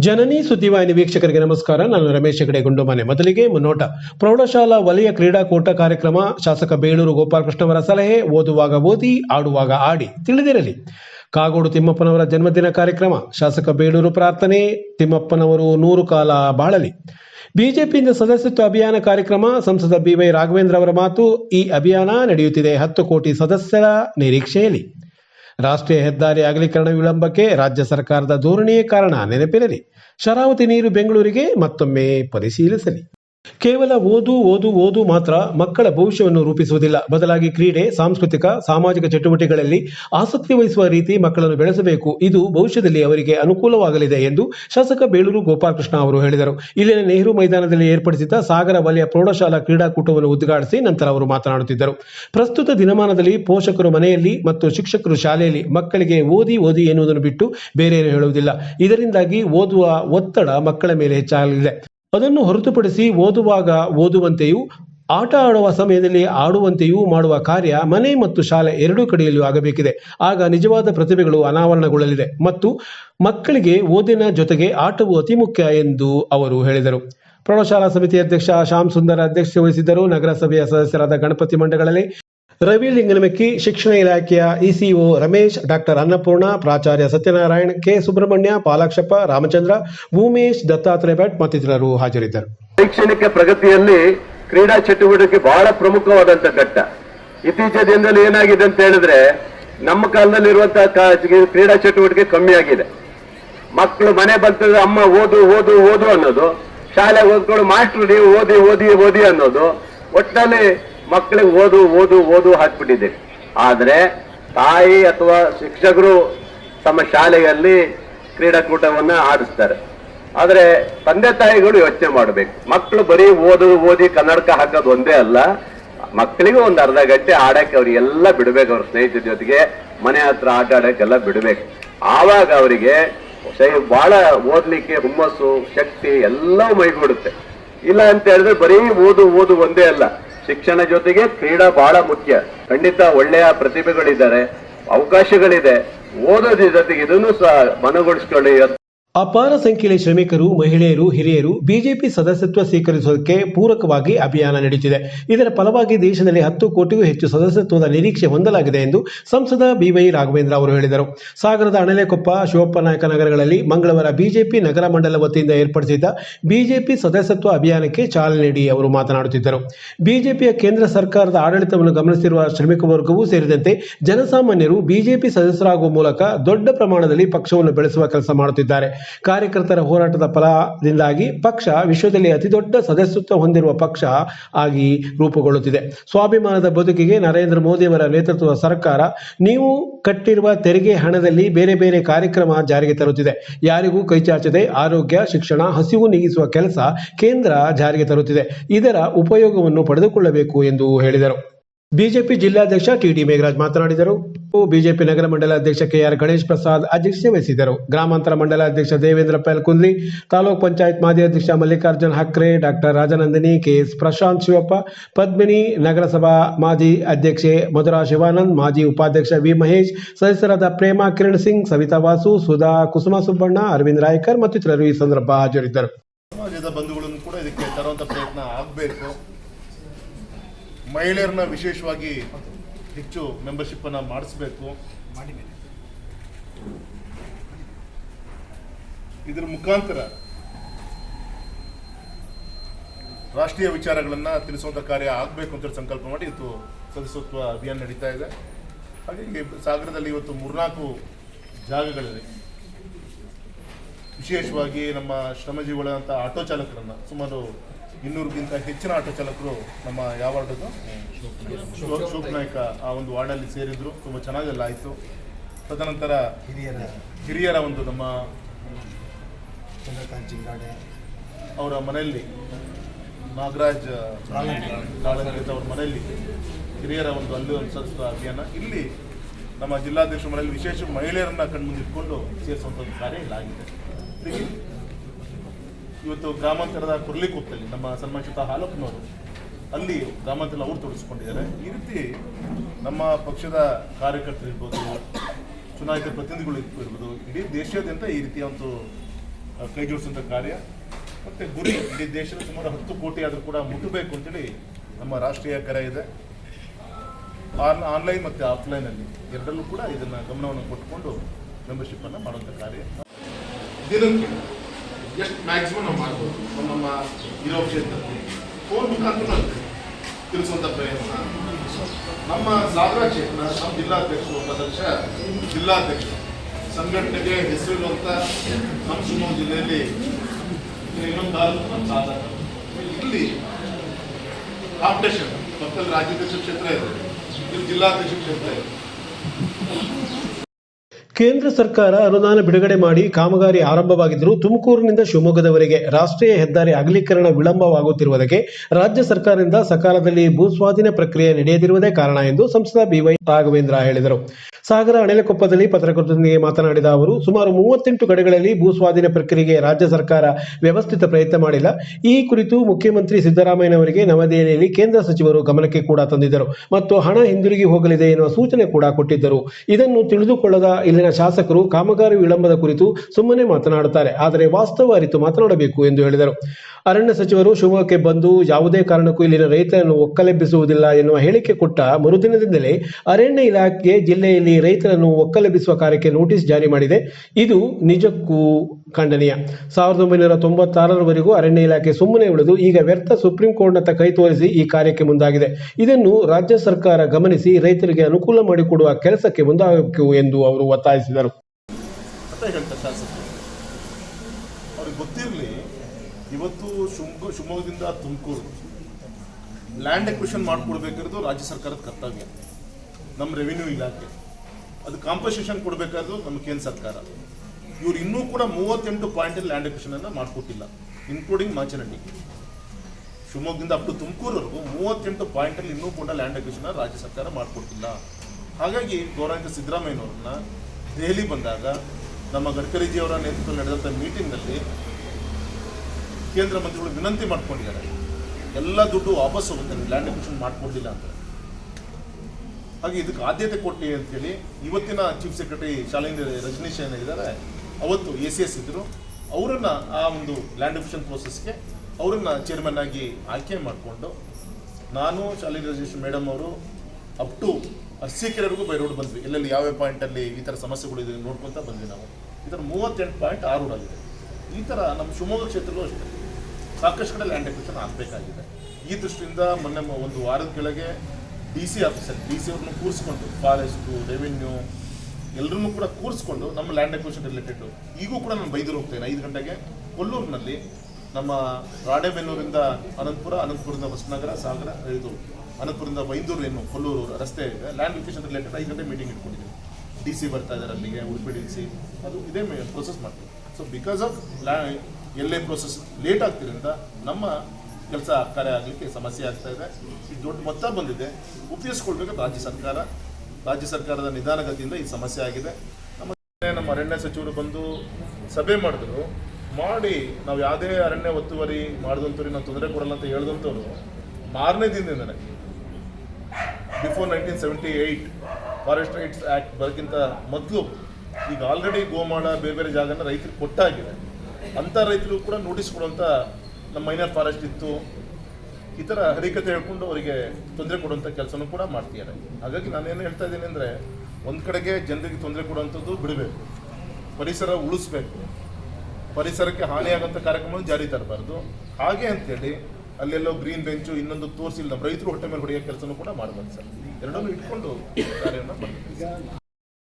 ಜನನಿ ಸುದ್ದಿವಾಹಿನಿ ವೀಕ್ಷಕರಿಗೆ ನಮಸ್ಕಾರ. ನಾನು ರಮೇಶ್ ಹೆಗಡೆ, ಗುಂಡುಮನೆ. ಮೊದಲಿಗೆ ಮುನ್ನೋಟ. ಪ್ರೌಢಶಾಲಾ ವಲಯ ಕ್ರೀಡಾಕೂಟ ಕಾರ್ಯಕ್ರಮ. ಶಾಸಕ ಬೇಳೂರು ಗೋಪಾಲಕೃಷ್ಣವರ ಸಲಹೆ, ಓದುವಾಗ ಓದಿ, ಆಡುವಾಗ ಆಡಿ. ತಿಳಿದಿರಲಿ. ಕಾಗೋಡು ತಿಮ್ಮಪ್ಪನವರ ಜನ್ಮದಿನ ಕಾರ್ಯಕ್ರಮ. ಶಾಸಕ ಬೇಳೂರು ಪ್ರಾರ್ಥನೆ. ತಿಮ್ಮಪ್ಪನವರು ನೂರು ಕಾಲ ಬಾಳಲಿ. ಬಿಜೆಪಿಯಿಂದ ಸದಸ್ಯತ್ವ ಅಭಿಯಾನ ಕಾರ್ಯಕ್ರಮ. ಸಂಸದ ಬಿವೈ ರಾಘವೇಂದ್ರ ಅವರ ಮಾತು, ಈ ಅಭಿಯಾನ ನಡೆಯುತ್ತಿದೆ. ಹತ್ತು ಕೋಟಿ ಸದಸ್ಯರ ನಿರೀಕ್ಷೆಯಲ್ಲಿ. ರಾಷ್ಟ್ರೀಯ ಹೆದ್ದಾರಿ ಅಗಲೀಕರಣ ವಿಳಂಬಕ್ಕೆ ರಾಜ್ಯ ಸರ್ಕಾರದ ಧೋರಣೆಯೇ ಕಾರಣ. ನೆನಪಿರಲಿ ಶರಾವತಿ ನೀರು ಬೆಂಗಳೂರಿಗೆ ಮತ್ತೊಮ್ಮೆ ಪರಿಶೀಲಿಸಲಿ. ಕೇವಲ ಓದು ಓದು ಓದು ಮಾತ್ರ ಮಕ್ಕಳ ಭವಿಷ್ಯವನ್ನು ರೂಪಿಸುವುದಿಲ್ಲ. ಬದಲಾಗಿ ಕ್ರೀಡೆ, ಸಾಂಸ್ಕೃತಿಕ, ಸಾಮಾಜಿಕ ಚಟುವಟಿಕೆಗಳಲ್ಲಿ ಆಸಕ್ತಿ ವಹಿಸುವ ರೀತಿ ಮಕ್ಕಳನ್ನು ಬೆಳೆಸಬೇಕು. ಇದು ಭವಿಷ್ಯದಲ್ಲಿ ಅವರಿಗೆ ಅನುಕೂಲವಾಗಲಿದೆ ಎಂದು ಶಾಸಕ ಬೇಳೂರು ಗೋಪಾಲಕೃಷ್ಣ ಅವರು ಹೇಳಿದರು. ಇಲ್ಲಿನ ನೆಹರು ಮೈದಾನದಲ್ಲಿ ಏರ್ಪಡಿಸಿದ್ದ ಸಾಗರ ವಲಯ ಪ್ರೌಢಶಾಲಾ ಕ್ರೀಡಾಕೂಟವನ್ನು ಉದ್ಘಾಟಿಸಿ ನಂತರ ಅವರು ಮಾತನಾಡುತ್ತಿದ್ದರು. ಪ್ರಸ್ತುತ ದಿನಮಾನದಲ್ಲಿ ಪೋಷಕರು ಮನೆಯಲ್ಲಿ ಮತ್ತು ಶಿಕ್ಷಕರು ಶಾಲೆಯಲ್ಲಿ ಮಕ್ಕಳಿಗೆ ಓದಿ ಓದಿ ಎನ್ನುವುದನ್ನು ಬಿಟ್ಟು ಬೇರೆ ಹೇಳುವುದಿಲ್ಲ. ಇದರಿಂದಾಗಿ ಓದುವ ಒತ್ತಡ ಮಕ್ಕಳ ಮೇಲೆ ಹೆಚ್ಚಾಗಲಿದೆ. ಅದನ್ನು ಹೊರತುಪಡಿಸಿ ಓದುವಾಗ ಓದುವಂತೆಯೂ, ಆಟ ಆಡುವ ಸಮಯದಲ್ಲಿ ಆಡುವಂತೆಯೂ ಮಾಡುವ ಕಾರ್ಯ ಮನೆ ಮತ್ತು ಶಾಲೆ ಎರಡೂ ಕಡೆಯಲ್ಲೂ ಆಗಬೇಕಿದೆ. ಆಗ ನಿಜವಾದ ಪ್ರತಿಭೆಗಳು ಅನಾವರಣಗೊಳ್ಳಲಿದೆ ಮತ್ತು ಮಕ್ಕಳಿಗೆ ಓದಿನ ಜೊತೆಗೆ ಆಟವು ಅತಿ ಮುಖ್ಯ ಎಂದು ಅವರು ಹೇಳಿದರು. ಪ್ರೌಢಶಾಲಾ ಸಮಿತಿ ಅಧ್ಯಕ್ಷ, ಶ್ಯಾಮ್ ಸುಂದರ್ ಅಧ್ಯಕ್ಷತೆ ವಹಿಸಿದ್ದರು. ನಗರಸಭೆಯ ಸದಸ್ಯರಾದ ಗಣಪತಿ ಮಂಡಗಳಲ್ಲಿ ರವಿ ಲಿಂಗನಮಕ್ಕಿ ಶಿಕ್ಷಣ ಇಲಾಖೆಯ ಇಸಿಒ ರಮೇಶ್, ಡಾಕ್ಟರ್ ಅನ್ನಪೂರ್ಣ, ಪ್ರಾಚಾರ್ಯ ಸತ್ಯನಾರಾಯಣ, ಕೆ. ಸುಬ್ರಹ್ಮಣ್ಯ, ಪಾಲಾಕ್ಷಪ್ಪ, ರಾಮಚಂದ್ರ, ಭೂಮೇಶ್, ದತ್ತಾತ್ರೇಯ ಭಟ್ ಮತ್ತಿತರರು ಹಾಜರಿದ್ದರು. ಶೈಕ್ಷಣಿಕ ಪ್ರಗತಿಯಲ್ಲಿ ಕ್ರೀಡಾ ಚಟುವಟಿಕೆ ಬಹಳ ಪ್ರಮುಖವಾದಂತ ಘಟ್ಟ. ಇತ್ತೀಚಿನ ದಿನದಲ್ಲಿ ಏನಾಗಿದೆ ಅಂತ ಹೇಳಿದ್ರೆ, ನಮ್ಮ ಕಾಲದಲ್ಲಿ ಇರುವಂತಹ ಕ್ರೀಡಾ ಚಟುವಟಿಕೆ ಕಮ್ಮಿ ಆಗಿದೆ ಮಕ್ಕಳು ಮನೆ ಬರ್ತದೆ ಅಮ್ಮ ಓದು ಓದು ಓದು ಅನ್ನೋದು. ಶಾಲೆ ಓದ್ಕೊಂಡು ಮಾಸ್ಟರ್, ನೀವು ಓದಿ ಓದಿ ಓದಿ ಅನ್ನೋದು. ಒಟ್ಟಿನಲ್ಲಿ ಮಕ್ಕಳಿಗೆ ಓದು ಓದು ಓದು ಹಾಕ್ಬಿಟ್ಟಿದೆ ಆದರೆ ತಾಯಿ ಅಥವಾ ಶಿಕ್ಷಕರು ತಮ್ಮ ಶಾಲೆಯಲ್ಲಿ ಕ್ರೀಡಾಕೂಟವನ್ನ ಆಡಿಸ್ತಾರೆ. ಆದರೆ ತಂದೆ ತಾಯಿಗಳು ಯೋಚನೆ ಮಾಡಬೇಕು. ಮಕ್ಕಳು ಬರೀ ಓದು, ಓದಿ ಕನ್ನಡಕ ಹಾಕೋದು ಒಂದೇ ಅಲ್ಲ. ಮಕ್ಕಳಿಗೂ ಒಂದು ಅರ್ಧ ಗಂಟೆ ಆಡಕ್ಕೆ ಅವರಿಗೆಲ್ಲ ಬಿಡ್ಬೇಕು. ಅವ್ರ ಸ್ನೇಹಿತರ ಜೊತೆಗೆ ಮನೆ ಹತ್ರ ಆಟ ಆಡಕ್ಕೆಲ್ಲ ಬಿಡಬೇಕು. ಆವಾಗ ಅವರಿಗೆ ಬಹಳ ಓದಲಿಕ್ಕೆ ಹುಮ್ಮಸ್ಸು, ಶಕ್ತಿ ಎಲ್ಲವೂ ಮೈಗೂಡುತ್ತೆ. ಇಲ್ಲ ಅಂತ ಹೇಳಿದ್ರೆ ಬರೀ ಓದು ಓದು ಒಂದೇ ಅಲ್ಲ. ಶಿಕ್ಷಣ ಜೊತೆಗೆ ಕ್ರೀಡಾ ಬಹಳ ಮುಖ್ಯ. ಖಂಡಿತ ಒಳ್ಳೆಯ ಪ್ರತಿಭೆಗಳಿದ್ದಾರೆ. ಅವಕಾಶಗಳಿದೆ. ಓದೋದ್ರ ಜೊತೆಗೆ ಇದನ್ನು ಸಹ ಮನಗೊಳಿಸ್ಕೊಳ್ಳಿ ಅಪಾರ ಸಂಖ್ಯೆಯಲ್ಲಿ ಶ್ರಮಿಕರು, ಮಹಿಳೆಯರು, ಹಿರಿಯರು ಬಿಜೆಪಿ ಸದಸ್ಯತ್ವ ಸ್ವೀಕರಿಸುವುದಕ್ಕೆ ಪೂರಕವಾಗಿ ಅಭಿಯಾನ ನಡೆಯುತ್ತಿದೆ. ಇದರ ಫಲವಾಗಿ ದೇಶದಲ್ಲಿ ಹತ್ತು ಕೋಟಿಗೂ ಹೆಚ್ಚು ಸದಸ್ಯತ್ವದ ನಿರೀಕ್ಷೆ ಹೊಂದಲಾಗಿದೆ ಎಂದು ಸಂಸದ ಬಿವೈ ರಾಘವೇಂದ್ರ ಅವರು ಹೇಳಿದರು. ಸಾಗರದ ಅಣಲೆಕೊಪ್ಪ, ಶಿವಪ್ಪನಾಯಕ ನಗರಗಳಲ್ಲಿ ಮಂಗಳವಾರ ಬಿಜೆಪಿ ನಗರ ಮಂಡಲ ವತಿಯಿಂದ ಏರ್ಪಡಿಸಿದ್ದ ಬಿಜೆಪಿ ಸದಸ್ಯತ್ವ ಅಭಿಯಾನಕ್ಕೆ ಚಾಲನೆ ನೀಡಿ ಅವರು ಮಾತನಾಡುತ್ತಿದ್ದರು. ಬಿಜೆಪಿಯ ಕೇಂದ್ರ ಸರ್ಕಾರದ ಆಡಳಿತವನ್ನು ಗಮನಿಸಿರುವ ಶ್ರಮಿಕ ವರ್ಗವೂ ಸೇರಿದಂತೆ ಜನಸಾಮಾನ್ಯರು ಬಿಜೆಪಿ ಸದಸ್ಯರಾಗುವ ಮೂಲಕ ದೊಡ್ಡ ಪ್ರಮಾಣದಲ್ಲಿ ಪಕ್ಷವನ್ನು ಬೆಳೆಸುವ ಕೆಲಸ ಮಾಡುತ್ತಿದ್ದಾರೆ. ಕಾರ್ಯಕರ್ತರ ಹೋರಾಟದ ಫಲದಿಂದಾಗಿ ಪಕ್ಷ ವಿಶ್ವದಲ್ಲಿ ಅತಿದೊಡ್ಡ ಸದಸ್ಯತ್ವ ಹೊಂದಿರುವ ಪಕ್ಷ ಆಗಿ ರೂಪುಗೊಳ್ಳುತ್ತಿದೆ. ಸ್ವಾಭಿಮಾನದ ಬದುಕಿಗೆ ನರೇಂದ್ರ ಮೋದಿಯವರ ನೇತೃತ್ವದ ಸರ್ಕಾರ ನೀವು ಕಟ್ಟಿರುವ ತೆರಿಗೆ ಹಣದಲ್ಲಿ ಬೇರೆ ಬೇರೆ ಕಾರ್ಯಕ್ರಮ ಜಾರಿಗೆ ತರುತ್ತಿದೆ. ಯಾರಿಗೂ ಕೈಚಾಚದೆ ಆರೋಗ್ಯ, ಶಿಕ್ಷಣ, ಹಸಿವು ನೀಗಿಸುವ ಕೆಲಸ ಕೇಂದ್ರ ಜಾರಿಗೆ ತರುತ್ತಿದೆ. ಇದರ ಉಪಯೋಗವನ್ನು ಪಡೆದುಕೊಳ್ಳಬೇಕು ಎಂದು ಹೇಳಿದರು. ಬಿಜೆಪಿ ಜಿಲ್ಲಾಧ್ಯಕ್ಷ ಟಿಡಿ ಮೇಘರಾಜ್ ಮಾತನಾಡಿದರು. ಬಿಜೆಪಿ ನಗರ ಮಂಡಲ ಅಧ್ಯಕ್ಷ ಕೆಆರ್ ಗಣೇಶ್ ಪ್ರಸಾದ್ ಅಧ್ಯಕ್ಷತೆ ವಹಿಸಿದ್ದರು. ಗ್ರಾಮಾಂತರ ಮಂಡಲ ಅಧ್ಯಕ್ಷ ದೇವೇಂದ್ರ ಪೆಲ್ಕುಂದ್ರಿ ತಾಲೂಕ್ ಪಂಚಾಯತ್ ಮಾಜಿ ಅಧ್ಯಕ್ಷ Mallikarjun Hakre, doctor Rajanandini, K S Prashant Shivappa, Padmini ನಗರಸಭಾ ಮಾಜಿ ಅಧ್ಯಕ್ಷೆ ಮಧುರಾ ಶಿವಾನಂದ್, ಮಾಜಿ ಉಪಾಧ್ಯಕ್ಷ ವಿ ಮಹೇಶ್, ಸದಸ್ಯರಾದ ಪ್ರೇಮಾ ಕಿರಣ್ ಸಿಂಗ್, ಸವಿತಾ ವಾಸು, ಸುಧಾ ಕುಸುಮ ಸುಬ್ಬಣ್ಣ, ಅರವಿಂದ್ ರಾಯ್ಕರ್ ಮತ್ತಿತರರು ಈ ಸಂದರ್ಭ ಹಾಜರಿದ್ದರು ಸಮಾಜದ ಬಂಧುಗಳನ್ನು ಕೂಡ ಇದಕ್ಕೆ ತರುವಂತ ಪ್ರಯತ್ನ ಆಗಬೇಕು ಮಹಿಳೆಯರನ್ನ ವಿಶೇಷವಾಗಿ ಹೆಚ್ಚು ಮೆಂಬರ್ಶಿಪ್ ಅನ್ನ ಮಾಡಿಸ್ಬೇಕು. ಇದರ ಮುಖಾಂತರ ರಾಷ್ಟ್ರೀಯ ವಿಚಾರಗಳನ್ನ ತಿಳಿಸುವಂತ ಕಾರ್ಯ ಆಗಬೇಕು ಅಂತ ಸಂಕಲ್ಪ ಮಾಡಿ ಇವತ್ತು ಸದಸ್ಯತ್ವ ಅಭಿಯಾನ ನಡೀತಾ ಇದೆ. ಹಾಗೆ ಸಾಗರದಲ್ಲಿ ಇವತ್ತು ಮೂರ್ನಾಲ್ಕು ಜಾಗಗಳಲ್ಲಿ ವಿಶೇಷವಾಗಿ ನಮ್ಮ ಶ್ರಮಜೀವಿಗಳಂತ ಆಟೋ ಚಾಲಕರನ್ನ ಸುಮಾರು ಇನ್ನೂರಕ್ಕಿಂತ ಹೆಚ್ಚಿನ ಆಟೋ ಚಾಲಕರು ನಮ್ಮ ಯಾವ ವಾರ್ಡದು ನಾಯ್ಕ ಆ ಒಂದು ವಾರ್ಡಲ್ಲಿ ಸೇರಿದ್ರು. ತುಂಬ ಚೆನ್ನಾಗೆಲ್ಲ ಆಯಿತು. ತದನಂತರ ಹಿರಿಯರ ಹಿರಿಯರ ಒಂದು ನಮ್ಮ ಚಂದ್ರಕಾಂತ್ ಜಿಂಗಾಡೆ ಅವರ ಮನೆಯಲ್ಲಿ ನಾಗರಾಜ್ ಅವರ ಅವ್ರ ಮನೆಯಲ್ಲಿ ಹಿರಿಯರ ಒಂದು ಅಲ್ಲಿ ಒಂದು ಸದಸ್ಯ ಅಭಿಯಾನ. ಇಲ್ಲಿ ನಮ್ಮ ಜಿಲ್ಲಾಧ್ಯಕ್ಷರ ಮನೆಯಲ್ಲಿ ವಿಶೇಷ ಮಹಿಳೆಯರನ್ನ ಕಣ್ಮುಂದಿಟ್ಕೊಂಡು ಸೇರಿಸುವಂಥ ಒಂದು ಕಾರ್ಯ ಇಲ್ಲಾಗಿದೆ ಹೀಗೆ ಇವತ್ತು ಗ್ರಾಮಾಂತರದ ಕುರ್ಲಿಕೊಪ್ಪಲ್ಲಿ ನಮ್ಮ ಸನ್ಮಾನಿತ ಹಾಲಪ್ಪನವರು ಅಲ್ಲಿ ಗ್ರಾಮಾಂತರ ಅವರು ತೊಡಗಿಸ್ಕೊಂಡಿದ್ದಾರೆ. ಈ ರೀತಿ ನಮ್ಮ ಪಕ್ಷದ ಕಾರ್ಯಕರ್ತರು ಇರ್ಬೋದು ಚುನಾಯಿತ ಪ್ರತಿನಿಧಿಗಳು ಇರ್ಬೋದು ಇಡೀ ದೇಶಾದ್ಯಂತ ಈ ರೀತಿಯ ಒಂದು ಆ, ಕೈ ಜೋಡಿಸುವಂಥ ಕಾರ್ಯ. ಮತ್ತು ಗುರಿ ಇಡೀ ದೇಶದ ಸುಮಾರು ಹತ್ತು ಕೋಟಿ ಆದರೂ ಕೂಡ ಮುಟ್ಟಬೇಕು ಅಂತೇಳಿ ನಮ್ಮ ರಾಷ್ಟ್ರೀಯ ಕರೆ ಇದೆ. ಆನ್ ಆನ್ಲೈನ್ ಮತ್ತು ಆಫ್ಲೈನಲ್ಲಿ ಎರಡರಲ್ಲೂ ಕೂಡ ಇದನ್ನು ಗಮನವನ್ನು ಕೊಟ್ಟುಕೊಂಡು ಮೆಂಬರ್ಶಿಪ್ಪನ್ನು ಮಾಡುವಂಥ ಕಾರ್ಯ. ದಿನಕ್ಕೆ ಎಷ್ಟು ಮ್ಯಾಕ್ಸಿಮಮ್ ನಾವು ಮಾಡ್ಬೋದು ನಮ್ಮ ಇರೋ ಕ್ಷೇತ್ರದಲ್ಲಿ ಫೋನ್ ಮುಖಾಂತರ ತಿಳಿಸುವಂಥ ಪ್ರಯತ್ನ. ನಮ್ಮ ಸಾಗರ ಕ್ಷೇತ್ರ ನಮ್ಮ ಜಿಲ್ಲಾಧ್ಯಕ್ಷರು ಒಬ್ಬ ಲಕ್ಷ ಜಿಲ್ಲಾಧ್ಯಕ್ಷರು ಸಂಘಟನೆಗೆ ಹೆಸರಿರುವಂಥ ನಮ್ಮ ಶಿವಮೊಗ್ಗ ಜಿಲ್ಲೆಯಲ್ಲಿ ಇನ್ನೊಂದು ತಾಲೂಕು ನಮ್ಮ ಸಾಧಕ ಇಲ್ಲಿ ಕಾಂಪಿಟೇಷನ್ ಪಕ್ಕದಲ್ಲಿ ರಾಜ್ಯಾಧ್ಯಕ್ಷ ಕ್ಷೇತ್ರ ಇದೆ, ಇಲ್ಲಿ ಜಿಲ್ಲಾಧ್ಯಕ್ಷ ಕ್ಷೇತ್ರ ಇದೆ. ಕೇಂದ್ರ ಸರ್ಕಾರ ಅನುದಾನ ಬಿಡುಗಡೆ ಮಾಡಿ ಕಾಮಗಾರಿ ಆರಂಭವಾಗಿದ್ದರೂ ತುಮಕೂರಿನಿಂದ ಶಿವಮೊಗ್ಗದವರೆಗೆ ರಾಷ್ಟ್ರೀಯ ಹೆದ್ದಾರಿ ಅಗಲೀಕರಣ ವಿಳಂಬವಾಗುತ್ತಿರುವುದಕ್ಕೆ ರಾಜ್ಯ ಸರ್ಕಾರದಿಂದ ಸಕಾಲದಲ್ಲಿ ಭೂಸ್ವಾಧೀನ ಪ್ರಕ್ರಿಯೆ ನಡೆಯದಿರುವುದೇ ಕಾರಣ ಎಂದು ಸಂಸದ ಬಿವೈ ರಾಘವೇಂದ್ರ ಹೇಳಿದರು. ಸಾಗರ ಅಣೆಲಕೊಪ್ಪದಲ್ಲಿ ಪತ್ರಕರ್ತರೊಂದಿಗೆ ಮಾತನಾಡಿದ ಅವರು, ಸುಮಾರು ಮೂವತ್ತೆಂಟು ಕಡೆಗಳಲ್ಲಿ ಭೂಸ್ವಾಧೀನ ಪ್ರಕ್ರಿಯೆಗೆ ರಾಜ್ಯ ಸರ್ಕಾರ ವ್ಯವಸ್ಥಿತ ಪ್ರಯತ್ನ ಮಾಡಿಲ್ಲ. ಈ ಕುರಿತು ಮುಖ್ಯಮಂತ್ರಿ ಸಿದ್ದರಾಮಯ್ಯನವರಿಗೆ ನವದೆಹಲಿಯಲ್ಲಿ ಕೇಂದ್ರ ಸಚಿವರು ಗಮನಕ್ಕೆ ಕೂಡ ತಂದಿದ್ದರು ಮತ್ತು ಹಣ ಹಿಂದಿರುಗಿ ಹೋಗಲಿದೆ ಎನ್ನುವ ಸೂಚನೆ ಕೂಡ ಕೊಟ್ಟಿದ್ದರು. ಇದನ್ನು ತಿಳಿದುಕೊಳ್ಳದ ಇಲ್ಲಿನ ಶಾಸಕರು ಕಾಮಗಾರಿ ವಿಳಂಬದ ಕುರಿತು ಸುಮ್ಮನೆ ಮಾತನಾಡುತ್ತಾರೆ. ಆದರೆ ವಾಸ್ತವ ಅರಿತು ಮಾತನಾಡಬೇಕು ಎಂದು ಹೇಳಿದರು. ಅರಣ್ಯ ಸಚಿವರು ಶಿವಮೊಗ್ಗಕ್ಕೆ ಬಂದು ಯಾವುದೇ ಕಾರಣಕ್ಕೂ ಇಲ್ಲಿನ ರೈತರನ್ನು ಒಕ್ಕಲೆಬ್ಬಿಸುವುದಿಲ್ಲ ಎನ್ನುವ ಹೇಳಿಕೆ ಕೊಟ್ಟ ಮರುದಿನದಿಂದಲೇ ಅರಣ್ಯ ಇಲಾಖೆ ಜಿಲ್ಲೆಯಲ್ಲಿ ರೈತರನ್ನು ಒಕ್ಕಲೆಬ್ಬಿಸುವ ಕಾರ್ಯಕ್ಕೆ ನೋಟಿಸ್ ಜಾರಿ ಮಾಡಿದೆ. ಇದು ನಿಜಕ್ಕೂ ಖಂಡನೀಯ. ಸಾವಿರದ ಒಂಬೈನೂರ ತೊಂಬತ್ತಾರರವರೆಗೂ ಅರಣ್ಯ ಇಲಾಖೆ ಸುಮ್ಮನೆ ಉಳಿದು ಈಗ ವ್ಯರ್ಥ ಸುಪ್ರೀಂ ಕೋರ್ಟ್ನತ್ತ ಕೈ ತೋರಿಸಿ ಈ ಕಾರ್ಯಕ್ಕೆ ಮುಂದಾಗಿದೆ. ಇದನ್ನು ರಾಜ್ಯ ಸರ್ಕಾರ ಗಮನಿಸಿ ರೈತರಿಗೆ ಅನುಕೂಲ ಮಾಡಿಕೊಡುವ ಕೆಲಸಕ್ಕೆ ಮುಂದಾಗಬೇಕು ಎಂದು ಅವರು ಒತ್ತಾಯಿಸಿದರು ಅಂತ ಹೇಳ್ತಾರೆ ಶಾಸಕರು ಅವ್ರಿಗೆ ಗೊತ್ತಿರಲಿ ಇವತ್ತು ಶಿವಮೊಗ್ಗ ಶಿವಮೊಗ್ಗದಿಂದ ತುಮಕೂರು. ಲ್ಯಾಂಡ್ ಎಕ್ವಿಷನ್ ಮಾಡಿಕೊಡ್ಬೇಕಿರೋದು ರಾಜ್ಯ ಸರ್ಕಾರದ ಕರ್ತವ್ಯ. ನಮ್ಮ ರೆವಿನ್ಯೂ ಇಲಾಖೆ. ಅದು ಕಾಂಪನ್ಸೇಷನ್ ಕೊಡಬೇಕಾದ್ರು ನಮ್ಮ ಕೇಂದ್ರ ಸರ್ಕಾರ. ಇವ್ರು ಇನ್ನೂ ಕೂಡ ಮೂವತ್ತೆಂಟು ಪಾಯಿಂಟಲ್ಲಿ ಲ್ಯಾಂಡ್ ಎಕ್ವಿಷನ್ ಅನ್ನು ಮಾಡಿಕೊಟ್ಟಿಲ್ಲ ಇನ್ಕ್ಲೂಡಿಂಗ್ ಮಾಚನಹಳ್ಳಿ. ಶಿವಮೊಗ್ಗದಿಂದ ಅಪ್ ಟು ತುಮಕೂರವರೆಗೂ ಮೂವತ್ತೆಂಟು ಪಾಯಿಂಟಲ್ಲಿ ಇನ್ನೂ ಕೂಡ ಲ್ಯಾಂಡ್ ಎಕ್ವಿಷನ್ ರಾಜ್ಯ ಸರ್ಕಾರ ಮಾಡಿಕೊಟ್ಟಿಲ್ಲ. ಹಾಗಾಗಿ ಗೌರವ ಸಿದ್ದರಾಮಯ್ಯನವ್ರನ್ನ ದೆಹಲಿ ಬಂದಾಗ ನಮ್ಮ ಗಡ್ಕರಿಜಿಯವರ ನೇತೃತ್ವದಲ್ಲಿ ನಡೆದಂಥ ಮೀಟಿಂಗ್ನಲ್ಲಿ ಕೇಂದ್ರ ಮಂತ್ರಿಗಳು ವಿನಂತಿ ಮಾಡ್ಕೊಂಡಿದ್ದಾರೆ. ಎಲ್ಲ ದುಡ್ಡು ವಾಪಸ್ ಹೋಗುತ್ತೆ ಲ್ಯಾಂಡ್ ಎಕ್ವಿಷನ್ ಮಾಡ್ಕೊಂಡಿಲ್ಲ ಅಂತ. ಹಾಗೆ ಇದಕ್ಕೆ ಆದ್ಯತೆ ಕೊಟ್ಟಿ ಅಂತೇಳಿ ಇವತ್ತಿನ ಚೀಫ್ ಸೆಕ್ರೆಟರಿ ಶಾಲಿನಿ ರಜನೀಶ್ ಏನಿದ್ದಾರೆ ಅವತ್ತು ಎ ಸಿ ಎಸ್ ಇದ್ದರು ಅವರನ್ನ ಆ ಒಂದು ಲ್ಯಾಂಡ್ ಎಕ್ವಿಷನ್ ಪ್ರೋಸೆಸ್ಗೆ ಅವರನ್ನ ಚೇರ್ಮನ್ ಆಗಿ ಆಯ್ಕೆ ಮಾಡಿಕೊಂಡು ನಾನು ಶಾಲಿನಿ ರಜನೀಶ್ ಮೇಡಮ್ ಅವರು ಅಪ್ ಟು ಅರ್ಸಿಕೆರೆವರೆಗೂ ಬೈ ರೋಡ್ ಬಂದ್ವಿ. ಎಲ್ಲೆಲ್ಲಿ ಯಾವ್ಯಾವ ಪಾಯಿಂಟಲ್ಲಿ ಈ ಥರ ಸಮಸ್ಯೆಗಳು ಇದೆ ನೋಡ್ಕೊತ ಬಂದ್ವಿ ನಾವು. ಈ ಥರ ಮೂವತ್ತೆಂಟು ಪಾಯಿಂಟ್ ಆರು ಆಗಿದೆ ಈ ಥರ ನಮ್ಮ ಶಿವಮೊಗ್ಗ ಕ್ಷೇತ್ರದಲ್ಲೂ ಅಷ್ಟೇ. ಸಾಕಷ್ಟು ಕಡೆ ಲ್ಯಾಂಡ್ ಎಕ್ವಿಷನ್ ಆಗಬೇಕಾಗಿದೆ. ಈ ದೃಷ್ಟಿಯಿಂದ ಮೊನ್ನೆ ಒಂದು ವಾರದ ಕೆಳಗೆ D C officer D C ಅವ್ರನ್ನ ಕೂರಿಸ್ಕೊಂಡು ಫಾರೆಸ್ಟು ರೆವಿನ್ಯೂ ಎಲ್ಲರನ್ನೂ ಕೂಡ ಕೂರಿಸ್ಕೊಂಡು ನಮ್ಮ ಲ್ಯಾಂಡ್ ಎಕ್ವಿಷನ್ ರಿಲೇಟೆಡ್ ಈಗೂ ಕೂಡ ನಾನು ಬೈದೂರು ಹೋಗ್ತೇನೆ. ಐದು ಗಂಟೆಗೆ ಕೊಲ್ಲೂರಿನಲ್ಲಿ ನಮ್ಮ ರಾಡೇಬೆನ್ನೂರಿಂದ ಅನಂತಪುರ, ಅನಂತಪುರದಿಂದ ಹೊಸನಗರ, ಸಾಗರ, ಇದು ಅನಂತಪುರದಿಂದ ಬೈಂದೂರು ಏನು ಕೊಲ್ಲೂರು ರಸ್ತೆ ಇದೆ. ಲ್ಯಾಂಡ್ ಎಕ್ವಿಷನ್ ರಿಲೇಟೆಡ್ ಐದು ಗಂಟೆ ಮೀಟಿಂಗ್ ಇಟ್ಕೊಂಡಿದ್ದೀನಿ. ಡಿ ಸಿ ಬರ್ತಾ ಇದ್ದಾರೆ ಅಲ್ಲಿಗೆ, ಉಡುಪಿ ಡಿ ಸಿ ಅದು ಇದೇ ಪ್ರೊಸೆಸ್ ಮಾಡ್ತೀವಿ. ಸೊ ಬಿಕಾಸ್ ಆಫ್ ಲ್ಯಾ ಎಲ್ ಪ್ರೋಸೆಸ್ ಲೇಟ್ ಆಗ್ತಿರೋದ್ರಿಂದ ನಮ್ಮ ಕೆಲಸ ಕಾರ್ಯ ಆಗಲಿಕ್ಕೆ ಸಮಸ್ಯೆ ಆಗ್ತಾ ಇದೆ. ಈ ದೊಡ್ಡ ಮೊತ್ತ ಬಂದಿದೆ. ಉಪಯೋಗಿಸ್ಕೊಳ್ಬೇಕು ರಾಜ್ಯ ಸರ್ಕಾರ. ರಾಜ್ಯ ಸರ್ಕಾರದ ನಿಧಾನಗತಿಯಿಂದ ಈ ಸಮಸ್ಯೆ ಆಗಿದೆ. ನಮ್ಮ ನಮ್ಮ ಅರಣ್ಯ ಸಚಿವರು ಬಂದು ಸಭೆ ಮಾಡಿದ್ರು. ಮಾಡಿ ನಾವು ಯಾವುದೇ ಅರಣ್ಯ ಒತ್ತುವರಿ ಮಾಡಿದಂಥವ್ರಿಗೆ ನಾವು ತೊಂದರೆ ಕೊಡಲ್ಲ ಅಂತ ಹೇಳಿದಂಥವ್ರು ಮಾರನೇ ದಿನದಿಂದನೇ before nineteen seventy eight forest rights act ಬರೋಕ್ಕಿಂತ ಮೊದಲು ಈಗ ಆಲ್ರೆಡಿ ಗೋಮಾಳ, ಬೇರೆ ಬೇರೆ ಜಾಗನ ರೈತರಿಗೆ ಕೊಟ್ಟಾಗಿದೆ. ಅಂಥ ರೈತರು ಕೂಡ ನೋಟಿಸ್ ಕೊಡುವಂಥ ನಮ್ಮ ಮೈನರ್ ಫಾರೆಸ್ಟ್ ಇತ್ತು. ಈ ಥರ ಹರಿಕತೆ ಹೇಳ್ಕೊಂಡು ಅವರಿಗೆ ತೊಂದರೆ ಕೊಡುವಂಥ ಕೆಲಸನೂ ಕೂಡ ಮಾಡ್ತಿದ್ದಾರೆ. ಹಾಗಾಗಿ ನಾನೇನು ಹೇಳ್ತಾ ಇದ್ದೀನಿ ಅಂದರೆ, ಒಂದು ಕಡೆಗೆ ಜನರಿಗೆ ತೊಂದರೆ ಕೊಡುವಂಥದ್ದು ಬಿಡಬೇಕು. ಪರಿಸರ ಉಳಿಸ್ಬೇಕು. ಪರಿಸರಕ್ಕೆ ಹಾನಿಯಾಗುವಂಥ ಕಾರ್ಯಕ್ರಮ ಜಾರಿ ತರಬಾರ್ದು. ಹಾಗೆ ಅಂತೇಳಿ ಅಲ್ಲೆಲ್ಲೋ ಗ್ರೀನ್ ಬೆಂಚು ಇನ್ನೊಂದು ತೋರಿಸಿಲ್ಲ ರೈತರು ಹೊಟ್ಟೆ ಮೇಲೆ ಹೊಡೆಯೋ ಕೆಲಸನೂ ಕೂಡ ಮಾಡಬಾರ್ದು ಸರ್. ಎರಡನ್ನೂ ಇಟ್ಕೊಂಡು ಕಾರ್ಯವನ್ನು ಮಾಡಬೇಕು.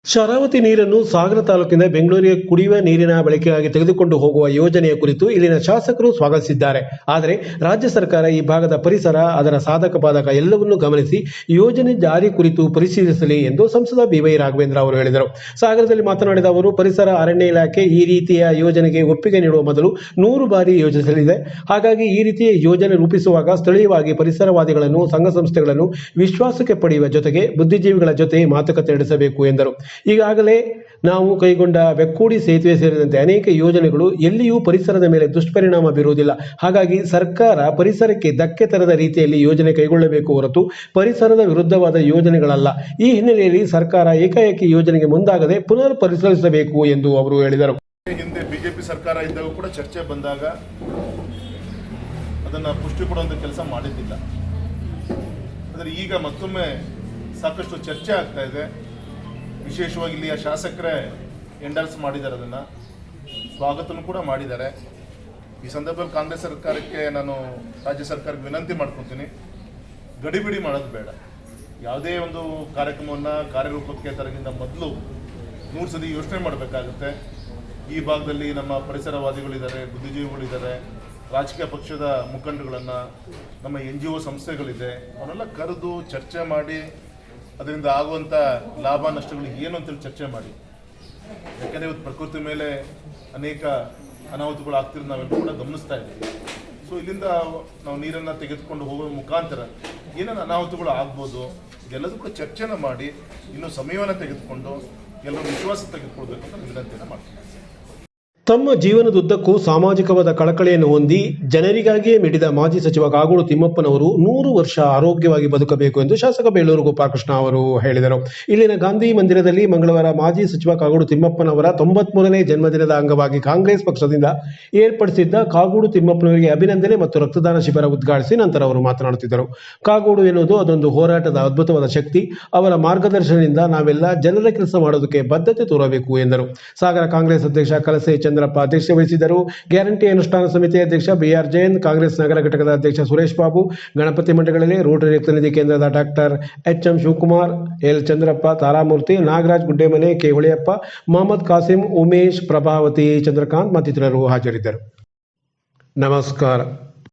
ಶರಾವತಿ ನೀರನ್ನು ಸಾಗರ ತಾಲೂಕಿನ ಬೆಂಗಳೂರಿಗೆ ಕುಡಿಯುವ ನೀರಿನ ಬಳಕೆಗಾಗಿ ತೆಗೆದುಕೊಂಡು ಹೋಗುವ ಯೋಜನೆಯ ಕುರಿತು ಇಲ್ಲಿನ ಶಾಸಕರು ಸ್ವಾಗತಿಸಿದ್ದಾರೆ. ಆದರೆ ರಾಜ್ಯ ಸರ್ಕಾರ ಈ ಭಾಗದ ಪರಿಸರ, ಅದರ ಸಾಧಕ ಬಾಧಕ ಎಲ್ಲವನ್ನೂ ಗಮನಿಸಿ ಯೋಜನೆ ಜಾರಿ ಕುರಿತು ಪರಿಶೀಲಿಸಲಿ ಎಂದು ಸಂಸದ ಬಿವೈ ರಾಘವೇಂದ್ರ ಅವರು ಹೇಳಿದರು. ಸಾಗರದಲ್ಲಿ ಮಾತನಾಡಿದ ಅವರು, ಪರಿಸರ ಅರಣ್ಯ ಇಲಾಖೆ ಈ ರೀತಿಯ ಯೋಜನೆಗೆ ಒಪ್ಪಿಗೆ ನೀಡುವ ಮೊದಲು ನೂರು ಬಾರಿ ಯೋಜಿಸಲಿದೆ. ಹಾಗಾಗಿ ಈ ರೀತಿಯ ಯೋಜನೆ ರೂಪಿಸುವಾಗ ಸ್ಥಳೀಯವಾಗಿ ಪರಿಸರವಾದಿಗಳನ್ನು ಸಂಘ ಸಂಸ್ಥೆಗಳನ್ನು ವಿಶ್ವಾಸಕ್ಕೆ ಪಡೆಯುವ ಜೊತೆಗೆ ಬುದ್ಧಿಜೀವಿಗಳ ಜೊತೆ ಮಾತುಕತೆ ನಡೆಸಬೇಕು ಎಂದರು. ಈಗಾಗಲೇ ನಾವು ಕೈಗೊಂಡ ಬೆಕ್ಕೂಡಿ ಸೇತುವೆ ಸೇರಿದಂತೆ ಅನೇಕ ಯೋಜನೆಗಳು ಎಲ್ಲಿಯೂ ಪರಿಸರದ ಮೇಲೆ ದುಷ್ಪರಿಣಾಮ ಬೀರುವುದಿಲ್ಲ. ಹಾಗಾಗಿ ಸರ್ಕಾರ ಪರಿಸರಕ್ಕೆ ಧಕ್ಕೆ ತರದ ರೀತಿಯಲ್ಲಿ ಯೋಜನೆ ಕೈಗೊಳ್ಳಬೇಕು ಹೊರತು ಪರಿಸರದ ವಿರುದ್ಧವಾದ ಯೋಜನೆಗಳಲ್ಲ. ಈ ಹಿನ್ನೆಲೆಯಲ್ಲಿ ಸರ್ಕಾರ ಏಕಾಏಕಿ ಯೋಜನೆಗೆ ಮುಂದಾಗದೆ ಪುನರ್ ಪರಿಶೀಲಿಸಬೇಕು ಎಂದು ಅವರು ಹೇಳಿದರು. ಹಿಂದೆ ಬಿಜೆಪಿ ಸರ್ಕಾರ ಇದ್ದಾಗ ಕೂಡ ಚರ್ಚೆ ಬಂದಾಗ ಅದನ್ನು ಪುಷ್ಟಿ ಕೊಡುವಂಥ ಕೆಲಸ ಮಾಡಿದ್ದಿಲ್ಲ. ಆದರೆ ಈಗ ಮತ್ತೊಮ್ಮೆ ಸಾಕಷ್ಟು ಚರ್ಚೆ ಆಗ್ತಾ ಇದೆ. ವಿಶೇಷವಾಗಿ ಇಲ್ಲಿಯ ಶಾಸಕರೇ ಎಂಡರ್ಸ್ ಮಾಡಿದ್ದಾರೆ ಅದನ್ನು. ಸ್ವಾಗತನೂ ಕೂಡ ಮಾಡಿದ್ದಾರೆ. ಈ ಸಂದರ್ಭದಲ್ಲಿ ಕಾಂಗ್ರೆಸ್ ಸರ್ಕಾರಕ್ಕೆ ನಾನು ರಾಜ್ಯ ಸರ್ಕಾರಕ್ಕೆ ವಿನಂತಿ ಮಾಡ್ಕೊತೀನಿ. ಗಡಿಬಿಡಿ ಮಾಡೋದು ಬೇಡ. ಯಾವುದೇ ಒಂದು ಕಾರ್ಯಕ್ರಮವನ್ನು ಕಾರ್ಯರೂಪಕ್ಕೆ ತರಗಿಂತ ಮೊದಲು ನೂರು ಸತಿ ಯೋಚನೆ ಮಾಡಬೇಕಾಗುತ್ತೆ. ಈ ಭಾಗದಲ್ಲಿ ನಮ್ಮ ಪರಿಸರವಾದಿಗಳಿದ್ದಾರೆ, ಬುದ್ಧಿಜೀವಿಗಳಿದ್ದಾರೆ, ರಾಜಕೀಯ ಪಕ್ಷದ ಮುಖಂಡಗಳನ್ನು ನಮ್ಮ ಎನ್ ಜಿ ಒ ಸಂಸ್ಥೆಗಳಿದೆ, ಅವನ್ನೆಲ್ಲ ಕರೆದು ಚರ್ಚೆ ಮಾಡಿ ಅದರಿಂದ ಆಗುವಂಥ ಲಾಭ ನಷ್ಟಗಳು ಏನು ಅಂತೇಳಿ ಚರ್ಚೆ ಮಾಡಿ. ಯಾಕೆಂದರೆ ಇವತ್ತು ಪ್ರಕೃತಿ ಮೇಲೆ ಅನೇಕ ಅನಾಹುತಗಳು ಆಗ್ತಿರೋದು ನಾವೆಲ್ಲರೂ ಕೂಡ ಗಮನಿಸ್ತಾ ಇದ್ದೀವಿ. ಸೊ ಇಲ್ಲಿಂದ ನಾವು ನೀರನ್ನು ತೆಗೆದುಕೊಂಡು ಹೋಗೋ ಮುಖಾಂತರ ಏನೇನು ಅನಾಹುತಗಳು ಆಗ್ಬೋದು ಇದೆಲ್ಲದೂ ಚರ್ಚೆನ ಮಾಡಿ ಇನ್ನೂ ಸಮಯವನ್ನು ತೆಗೆದುಕೊಂಡು ಎಲ್ಲರೂ ವಿಶ್ವಾಸ ತೆಗೆದುಕೊಳ್ಬೇಕು ಅಂತ ವಿನಂತಿಯನ್ನು ಮಾಡ್ತೀನಿ. ತಮ್ಮ ಜೀವನದುದ್ದಕ್ಕೂ ಸಾಮಾಜಿಕವಾದ ಕಳಕಳಿಯನ್ನು ಹೊಂದಿ ಜನರಿಗಾಗಿಯೇ ಮಿಡಿದ ಮಾಜಿ ಸಚಿವ ಕಾಗೋಡು ತಿಮ್ಮಪ್ಪನವರು ನೂರು ವರ್ಷ ಆರೋಗ್ಯವಾಗಿ ಬದುಕಬೇಕು ಎಂದು ಶಾಸಕ ಬೇಲೂರು ಗೋಪಾಲಕೃಷ್ಣ ಅವರು ಹೇಳಿದರು. ಇಲ್ಲಿನ ಗಾಂಧಿ ಮಂದಿರದಲ್ಲಿ ಮಂಗಳವಾರ ಮಾಜಿ ಸಚಿವ ಕಾಗೋಡು ತಿಮ್ಮಪ್ಪನವರ ತೊಂಬತ್ಮೂರನೇ ಜನ್ಮದಿನದ ಅಂಗವಾಗಿ ಕಾಂಗ್ರೆಸ್ ಪಕ್ಷದಿಂದ ಏರ್ಪಡಿಸಿದ್ದ ಕಾಗೋಡು ತಿಮ್ಮಪ್ಪನವರಿಗೆ ಅಭಿನಂದನೆ ಮತ್ತು ರಕ್ತದಾನ ಶಿಬಿರ ಉದ್ಘಾಟಿಸಿ ನಂತರ ಅವರು ಮಾತನಾಡುತ್ತಿದ್ದರು. ಕಾಗೋಡು ಎನ್ನುವುದು ಅದೊಂದು ಹೋರಾಟದ ಅದ್ಭುತವಾದ ಶಕ್ತಿ. ಅವರ ಮಾರ್ಗದರ್ಶನದಿಂದ ನಾವೆಲ್ಲ ಜನರ ಕೆಲಸ ಮಾಡೋದಕ್ಕೆ ಬದ್ಧತೆ ತೋರಬೇಕು ಎಂದರು. ಸಾಗರ ಕಾಂಗ್ರೆಸ್ ಅಧ್ಯಕ್ಷ ಕಲಸೆ ಚಂದ್ರಪ್ಪ ಅಧ್ಯಕ್ಷತೆ ವಹಿಸಿದ್ದರು. ಗ್ಯಾರಂಟಿ ಅನುಷ್ಠಾನ ಸಮಿತಿ ಅಧ್ಯಕ್ಷ ಬಿಆರ್ ಜೈನ್ ಕಾಂಗ್ರೆಸ್ ನಗರ ಘಟಕದ ಅಧ್ಯಕ್ಷ ಸುರೇಶ್ ಬಾಬು, ಗಣಪತಿ ಮಂಡಳಿಗಳಲ್ಲಿ ರೋಟರಿ ರಕ್ತನಿಧಿ ಕೇಂದ್ರದ doctor H M Shivakumar, L Chandrappa, Taramurthy, Nagaraj Guddemane, K Holeyappa, Mohammed Kasim, Umesh, Prabhavati Chandrakant ಮತ್ತಿತರರು ಹಾಜರಿದ್ದರು. ನಮಸ್ಕಾರ.